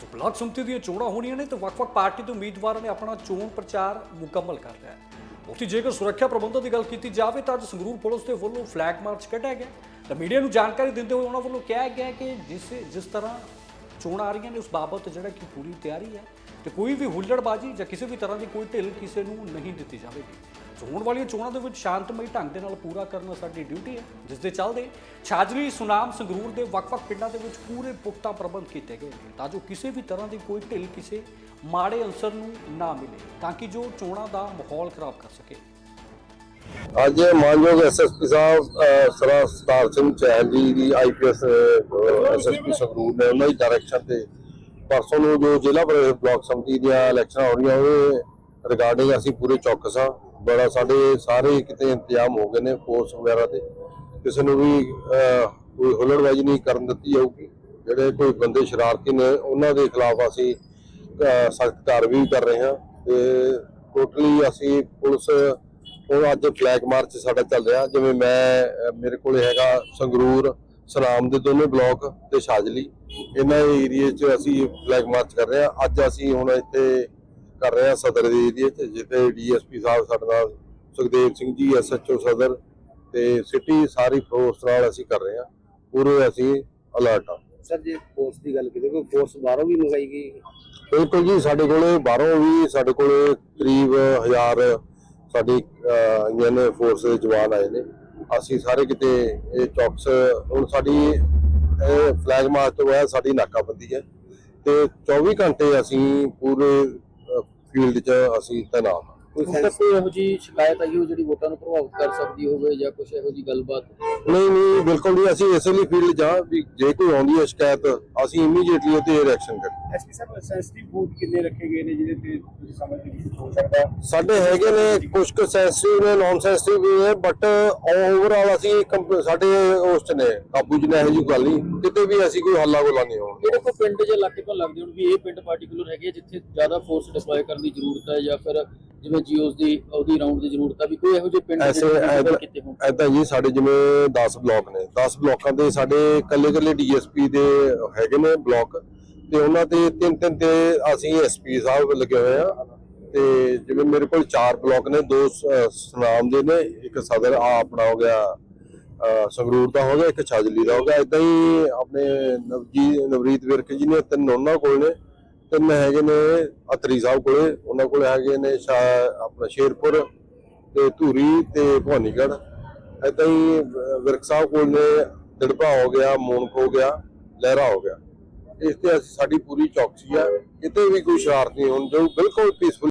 ਸੋ block ਸੰਮਤੀ ਦੀਆਂ ਚੋਣਾਂ ਹੋਣੀਆਂ ਨੇ ਤੇ ਵੱਖ-ਵੱਖ ਪਾਰਟੀ ਦੇ ਉਮੀਦਵਾਰਾਂ ਨੇ ਆਪਣਾ ਚੋਣ ਪ੍ਰਚਾਰ ਮੁਕੰਮਲ ਕਰ ਲਿਆ ਹੈ। ਉੱਥੇ ਜੇਕਰ ਸੁਰੱਖਿਆ ਪ੍ਰਬੰਧਾਂ ਦੀ ਗੱਲ ਕੀਤੀ ਜਾਵੇ ਤਾਂ ਅੱਜ ਸੰਗਰੂਰ ਪੁਲਿਸ ਦੇ ਵੱਲੋਂ ਫਲੈਗ ਮਾਰਚ ਕੱਢਿਆ ਗਿਆ। ਤਾਂ ਮੀਡੀਆ ਨੂੰ ਜਾਣਕਾਰੀ ਦਿੰਦੇ ਹੋਏ ਉਹਨਾਂ ਵੱਲੋਂ ਕਿਹਾ ਗਿਆ ਕਿ ਜਿਸ ਜਿਸ ਤਰ੍ਹਾਂ ਚੋਣਾਂ ਆ ਰਹੀਆਂ ਨੇ ਉਸ ਬਾਬਤ ਜਿਹੜਾ ਕਿ ਪੂਰੀ ਤਿਆਰੀ ਹੈ ਤੇ ਕੋਈ ਵੀ ਹੁੱਲੜਬਾਜ਼ੀ ਜਾਂ ਕਿਸੇ ਵੀ ਤਰ੍ਹਾਂ ਦੀ ਕੋਈ ਢਿੱਲ ਕਿਸੇ ਨੂੰ ਨਹੀਂ ਦਿੱਤੀ ਜਾਵੇਗੀ। ਹੋਣ ਵਾਲੀਆਂ ਚੋਣਾਂ ਦੇ ਵਿੱਚ ਸ਼ਾਂਤਮਈ ਢੰਗ ਦੇ ਨਾਲ ਪੂਰਾ ਕਰਨਾ ਸਾਡੀ ਡਿਊਟੀ ਹੈ ਜਿਸ ਦੇ ਚੱਲਦੇ ਛਾਜਲੀ ਸੁਨਾਮ ਸੰਗਰੂਰ ਦੇ ਵੱਖ-ਵੱਖ ਪਿੰਡਾਂ ਦੇ ਵਿੱਚ ਪੂਰੇ ਪੁਖਤਾ ਪ੍ਰਬੰਧ ਕੀਤੇ ਗਏ ਨੇ ਤਾਂ ਜੋ ਕਿਸੇ ਵੀ ਤਰ੍ਹਾਂ ਦੀ ਕੋਈ ਢਿੱਲ ਕਿਸੇ ਮਾੜੇ ਅੰਸਰ ਨੂੰ ਨਾ ਮਿਲੇ ਤਾਂ ਕਿ ਜੋ ਚੋਣਾਂ ਦਾ ਮਾਹੌਲ ਖਰਾਬ ਕਰ ਸਕੇ। ਅੱਜ ਮਾਨਯੋਗ ਐਸਐਸਪੀ ਸਾਹਿਬ ਅਹ, ਸਿੰਘ ਚਹਿਲ ਜੀ ਦੀ ਆਈਪੀਐਸ ਐਸਐਸਪੀ ਸੰਗਰੂਰ ਨੇ ਉਹਨਾਂ ਦੀ ਡਾਇਰੈਕਸ਼ਨ ਤੇ। ਪਰਸੋਂ ਨੂੰ ਜੋ ਜ਼ਿਲ੍ਹਾ ਪਰਿਸ਼ਦ ਬਲਾਕ ਸੰਮਤੀ ਦੀਆਂ ਇਲੈਕਸ਼ਨਾਂ ਹੋ ਰਹੀਆਂ, ਉਹ ਰਿਗਾਰਡਿੰਗ ਅਸੀਂ ਪੂਰੇ ਚੌਕਸ ਹਾਂ। ਬੜਾ ਸਾਡੇ ਸਾਰੇ ਕਿਤੇ ਇੰਤਜ਼ਾਮ ਹੋ ਗਏ ਨੇ ਫੋਰਸ ਵਗੈਰਾ ਦੇ ਕਿਸੇ ਨੂੰ ਵੀ ਕੋਈ ਹੁੱਲੜਬਾਜ਼ੀ ਨਹੀਂ ਕਰਨ ਦਿੱਤੀ ਜਾਊਗੀ। ਜਿਹੜੇ ਕੋਈ ਬੰਦੇ ਸ਼ਰਾਰਤੀ ਨੇ, ਉਹਨਾਂ ਦੇ ਖਿਲਾਫ ਅਸੀਂ ਸਖਤ ਕਾਰਵਾਈ ਕਰ ਰਹੇ ਹਾਂ। ਤੇ ਟੋਟਲੀ ਅਸੀਂ ਪੁਲਿਸ ਉਹ ਅੱਜ ਫਲੈਗ ਮਾਰਚ ਸਾਡਾ ਚੱਲ ਰਿਹਾ। ਜਿਵੇਂ ਮੈਂ ਮੇਰੇ ਕੋਲੇ ਹੈਗਾ ਸੰਗਰੂਰ ਸਨਾਮ ਦੇ ਦੋਨੇ ਬਲਾਕ ਤੇ ਸ਼ਾਜਲੀ ਇਹਨਾਂ ਏਰੀਏ 'ਚ ਅਸੀਂ ਫਲੈਗ ਮਾਰਚ ਕਰ ਰਹੇ ਹਾਂ। ਅੱਜ ਅਸੀਂ ਹੁਣ ਇੱਥੇ ਕਰ ਰਹੇ ਹਾਂ ਸਦਰ ਦੇ ਏਰੀਏ 'ਚ ਜਿੱਥੇ ਡੀਐਸਪੀ ਸਾਹਿਬ ਸਾਡੇ ਨਾਲ ਸੁਖਦੇਵ ਸਿੰਘ ਜੀ ਐਸਐਚਓ ਸਦਰ ਤੇ ਸਿਟੀ ਸਾਰੀ ਫੋਰਸ ਨਾਲ ਅਸੀਂ ਕਰ ਰਹੇ ਹਾਂ। ਪੂਰੇ ਅਸੀਂ ਅਲਰਟ ਹਾਂ। ਸਰ ਜੇ ਫੋਰਸ ਦੀ ਗੱਲ ਕੀਤੀ ਕੋਈ ਫੋਰਸ ਬਾਹਰੋਂ ਵੀ ਮੰਗਾਈ ਗਈ? ਬਿਲਕੁਲ ਜੀ ਸਾਡੇ ਕੋਲੇ ਬਾਹਰੋਂ ਵੀ ਸਾਡੇ ਕੋਲੇ ਕਰੀਬ 1000 ਸਾਡੀ ਇੰਡੀਅਨ ਫੋਰਸ ਦੇ ਜਵਾਨ ਆਏ ਨੇ। ਅਸੀਂ ਸਾਰੇ ਕਿਤੇ ਇਹ ਚੌਕਸ ਹੁਣ ਸਾਡੀ ਇਹ ਫਲੈਗ ਮਾਰਚ ਤੋਂ ਬਾਅਦ ਸਾਡੀ ਨਾਕਾਬੰਦੀ ਹੈ ਤੇ 24 ਘੰਟੇ ਅਸੀਂ ਪੂਰੇ ਫੀਲਡ 'ਚ ਅਸੀਂ ਤੈਨਾਤ ਕੋਈ ਕੋਈ ਇਹੋ ਜੀ ਸ਼ਿਕਾਇਤ ਆਈ ਹੋ ਜਿਹੜੀ ਵੋਟਾਂ ਨੂੰ ਪ੍ਰਭਾਵਿਤ ਕਰ ਸਕਦੀ ਹੋਵੇ ਜਾਂ ਕੁਝ ਇਹੋ ਜੀ ਗੱਲਬਾਤ? ਨਹੀਂ ਨਹੀਂ ਬਿਲਕੁਲ ਨਹੀਂ ਅਸੀਂ ਇਸੇ ਲਈ ਫੀਲਡ ਜਾ ਵੀ ਜੇ ਕੋਈ ਆਉਂਦੀ ਹੈ ਸ਼ਿਕਾਇਤ ਅਸੀਂ ਇਮੀਡੀਏਟਲੀ ਉਹਤੇ ਰਿਐਕਸ਼ਨ ਕਰੀਏ ਐਸਪੀ ਸਾਹਿਬ ਸੈਂਸਿਟਿਵ ਬੂਥ ਕਿੰਨੇ ਰੱਖੇ ਗਏ ਨੇ ਜਿਹਦੇ ਤੇ ਤੁਸੀਂ ਸਮਝਦੇ ਕਿ ਹੋ ਸਕਦਾ? ਸਾਡੇ ਹੈਗੇ ਨੇ ਕੁਝ ਕੁ ਸੈਂਸਿਟਿਵ ਨੇ ਨਾਨ ਸੈਂਸਿਟਿਵ ਵੀ ਨੇ ਬਟ ਓਵਰਆਲ ਅਸੀਂ ਕੰਪ- ਸਾਡੇ ਉਸ ਚ ਨੇ ਕਾਬੂ ਚ ਨੇ ਇਹੋ ਜਿਹੀ ਗੱਲ ਨਹੀਂ। ਕਿਤੇ ਵੀ ਅਸੀਂ ਕੋਈ ਹੱਲਾ ਗੋਲਾ ਨਹੀਂ ਹੋਣ ਜਿਹੜੇ ਕੋਈ ਪਿੰਡ ਜੇ ਇਲਾਕੇ ਤੋਂ ਲੱਗਦੇ ਹੋਣ ਵੀ ਇਹ ਪਿੰਡ ਪਾਰਟਿਕੂਲਰ ਹੈਗੇ ਆ ਜਿੱਥੇ ਜ਼ਿਆਦਾ ਫੋਰਸ ਡਿਪਲੋਏ ਕਰਨ ਦੀ ਜ਼ਰੂਰਤ ਹੈ ਜਾਂ ਫਿਰ ਜਿਵੇਂ ਜੀਓਸ ਦੀ ਉਹਦੀ ਰਾਉਂਡ ਦੀ ਜ਼ਰੂਰਤ ਹੈ ਵੀ ਕੋਈ ਇਹੋ ਜਿਹੇ ਪਿੰਡ ਐਸੇ ਕੀਤੇ ਹੋਣ। ਐਦਾਂ ਜੀ ਸਾਡੇ ਜਿਵੇਂ 10 ਬਲਾਕ ਨੇ 10 ਬਲਾਕਾਂ ਦੇ ਸਾਡੇ ਕੱਲੇ ਕੱਲੇ ਡੀਐਸਪੀ ਦੇ ਹੈਗੇ ਨੇ ਬਲਾਕ ਤੇ ਉਹਨਾਂ ਤੇ ਤਿੰਨ ਤਿੰਨ ਤੇ ਅਸੀਂ ਐਸਪੀ ਸਾਹਿਬ ਲੱਗੇ ਹੋਏ ਆ ਤੇ ਜਿਵੇਂ ਮੇਰੇ ਕੋਲ ਚਾਰ ਬਲਾਕ ਨੇ ਦੋ ਸੁਨਾਮ ਦੇ ਨੇ ਇੱਕ ਸਦਰ ਆ ਆਪਣਾ ਹੋ ਗਿਆ ਸੰਗਰੂਰ ਦਾ ਹੋ ਗਿਆ ਇੱਕ ਛਾਜਲੀ ਦਾ ਹੋ ਗਿਆ। ਇਦਾਂ ਹੀ ਆਪਣੇ ਨਵਜੀ ਨਵਰੀਤ ਵਿਰਕ ਜੀ ਨੇ ਤਿੰਨ ਉਹਨਾਂ ਕੋਲ ਨੇ। ਤਿੰਨ ਹੈਗੇ ਨੇ, ਅਤਰੀ ਸਾਹਿਬ ਕੋਲੇ, ਉਹਨਾਂ ਕੋਲ ਹੈਗੇ ਨੇ ਸ਼ਾ- ਆਪਣਾ ਸ਼ੇਰਪੁਰ ਤੇ ਧੂਰੀ ਤੇ ਭਵਾਨੀਗੜ ਏਦਾਂ ਹੀ ਵਿਰਕ ਸਾਹਿਬ ਕੋਲ ਨੇ ਦਿੜਪਾ ਹੋ ਗਿਆ, ਮੂਨਕ ਹੋ ਗਿਆ, ਲਹਿਰਾ ਹੋ ਗਿਆ। ਇਸ ਤੇ ਸਾਡੀ ਪੂਰੀ ਚੌਕਸੀ ਆ। ਕਿਤੇ ਵੀ ਕੋਈ ਸ਼ਰਾਰਤ ਨਹੀਂ ਹੋਣ ਜੋ ਬਿਲਕੁਲ ਪੀਸਫੁਲ